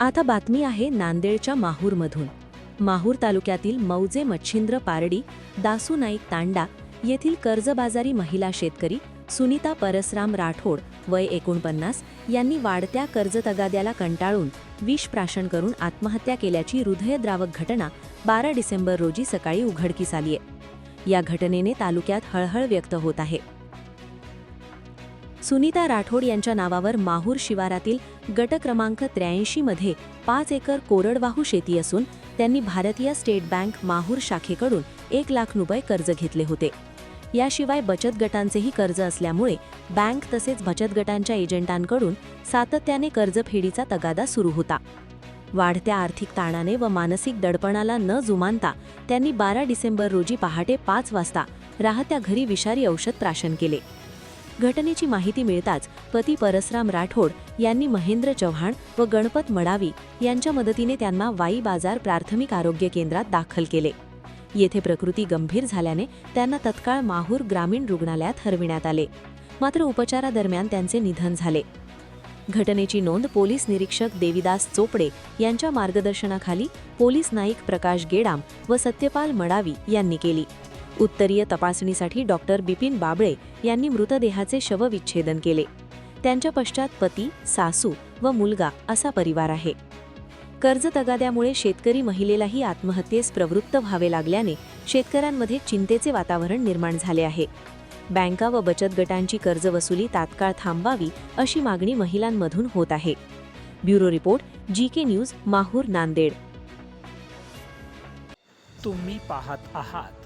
आता बातमी आहे नांदेडच्या माहूरमधून. माहूर तालुक्यातील मौजे मच्छिंद्र पारडी दासू नाईक तांडा येथील कर्जबाजारी महिला शेतकरी सुनीता परसराम राठोड वय एकोणपन्नास यांनी वाढत्या कर्जतगाद्याला कंटाळून विष प्राशन करून आत्महत्या केल्याची हृदयद्रावक घटना बारा डिसेंबर रोजी सकाळी उघडकीस आलीये. या घटनेने तालुक्यात हळहळ व्यक्त होत आहे. सुनीता राठोड यांच्या नावावर माहूर शिवारातील गट क्रमांक त्र्याऐंशीमध्ये पाच एकर कोरडवाहू शेती असून त्यांनी भारतीय स्टेट बँक माहूर शाखेकडून एक लाख रुपये कर्ज घेतले होते. याशिवाय बचत गटांचेही कर्ज असल्यामुळे बँक तसेच बचत गटांच्या एजंटांकडून सातत्याने कर्जफेडीचा तगादा सुरू होता. वाढत्या आर्थिक ताणाने व मानसिक दडपणाला न जुमानता त्यांनी बारा डिसेंबर रोजी पहाटे पाच वाजता राहत्या घरी विषारी औषध प्राशन केले. घटनेची माहिती मिळताच पती परसराम राठोड यांनी महेंद्र चव्हाण व गणपत मडावी यांच्या मदतीने त्यांना वाई बाजार प्राथमिक आरोग्य केंद्रात दाखल केले. येथे प्रकृती गंभीर झाल्याने त्यांना तत्काळ माहूर ग्रामीण रुग्णालयात हरविण्यात आले. मात्र उपचारादरम्यान त्यांचे निधन झाले. घटनेची नोंद पोलीस निरीक्षक देविदास चोपडे यांच्या मार्गदर्शनाखाली पोलीस नाईक प्रकाश गेडाम व सत्यपाल मडावी यांनी केली. उत्तरीय तपासणीसाठी डॉक्टर बिपिन बाबळे यांनी मृतदेहाचे शवविच्छेदन केले. त्यांच्या पश्चात पती सासू व मुलगा असा परिवार आहे. कर्ज तगाद्यामुळे शेतकरी महिलेलाही आत्महत्येस प्रवृत्त व्हावे लागल्याने शेतकऱ्यांमध्ये चिंतेचे वातावरण निर्माण झाले आहे. बँका व बचत गटांची कर्ज वसुली तात्काळ थांबावी अशी मागणी महिलांमधून होत आहे. Bureau report G K news Mahur Nanded. तुम्ही पाहत आहात